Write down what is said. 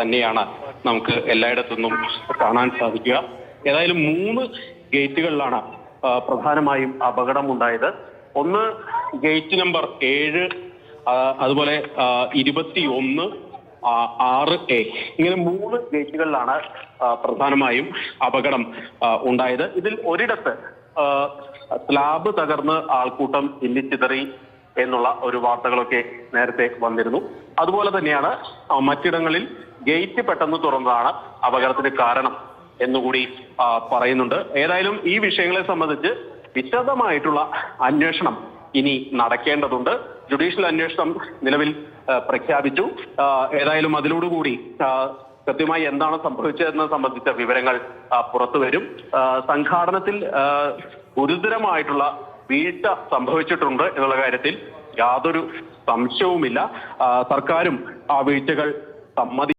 തന്നെയാണ് നമുക്ക് എല്ലായിടത്തുനിന്നും കാണാൻ സാധിക്കുക. ഏതായാലും മൂന്ന് ഗേറ്റുകളിലാണ് പ്രധാനമായും അപകടമുണ്ടായത്. ഒന്ന് ഗേറ്റ് നമ്പർ ഏഴ് അതുപോലെ ഇരുപത്തി ഒന്ന് ആറ് എ. ഇങ്ങനെ മൂന്ന് ഗേറ്റുകളിലാണ് പ്രധാനമായും അപകടം ഉണ്ടായത്. ഇതിൽ ഒരിടത്ത് സ്ലാബ് തകർന്ന് ആൾക്കൂട്ടം ചിന്നിച്ചിതറി എന്നുള്ള ഒരു വാർത്തകളൊക്കെ നേരത്തെ വന്നിരുന്നു. അതുപോലെ തന്നെയാണ് മറ്റിടങ്ങളിൽ ഗേറ്റ് പെട്ടെന്ന് തുറന്നതാണ് അപകടത്തിന് കാരണം എന്നുകൂടി പറയുന്നുണ്ട്. ഏതായാലും ഈ വിഷയങ്ങളെ സംബന്ധിച്ച് വിശദമായിട്ടുള്ള അന്വേഷണം ഇനി നടക്കേണ്ടതുണ്ട്. ജുഡീഷ്യൽ അന്വേഷണം നിലവിൽ പ്രഖ്യാപിച്ചു. ഏതായാലും അതിലോടുകൂടി കൃത്യമായി എന്താണ് സംഭവിച്ചതെന്ന് സംബന്ധിച്ച വിവരങ്ങൾ പുറത്തു വരും സംഘാടനത്തിൽ ഗുരുതരമായിട്ടുള്ള വീഴ്ച സംഭവിച്ചിട്ടുണ്ട് എന്നുള്ള കാര്യത്തിൽ യാതൊരു സംശയവുമില്ല. സർക്കാരും ആ വീഴ്ചകൾ സമ്മതി